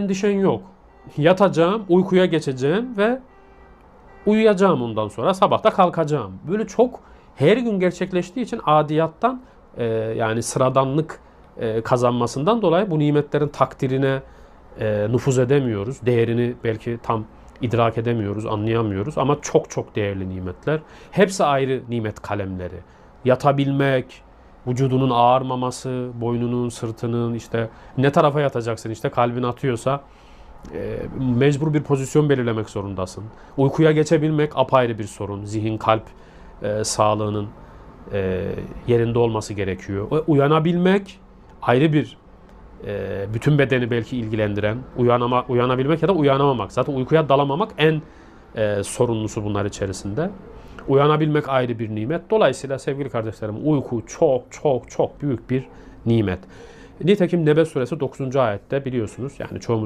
endişen yok. Yatacağım, uykuya geçeceğim ve uyuyacağım ondan sonra sabah da kalkacağım. Böyle çok her gün gerçekleştiği için adiyattan e, yani sıradanlık e, kazanmasından dolayı bu nimetlerin takdirine e, nüfuz edemiyoruz. Değerini belki tam idrak edemiyoruz, anlayamıyoruz ama çok çok değerli nimetler. Hepsi ayrı nimet kalemleri. Yatabilmek, vücudunun ağarmaması, boynunun, sırtının işte ne tarafa yatacaksın işte kalbin atıyorsa e, mecbur bir pozisyon belirlemek zorundasın. Uykuya geçebilmek apayrı bir sorun. Zihin, kalp e, sağlığının e, yerinde olması gerekiyor. O- Uyanabilmek ayrı bir e, bütün bedeni belki ilgilendiren, uyanama, uyanabilmek ya da uyanamamak. Zaten uykuya dalamamak en e, sorunlusu bunlar içerisinde. Uyanabilmek ayrı bir nimet. Dolayısıyla sevgili kardeşlerim uyku çok çok çok büyük bir nimet. Nitekim Nebe suresi 9. ayette biliyorsunuz yani çoğumuz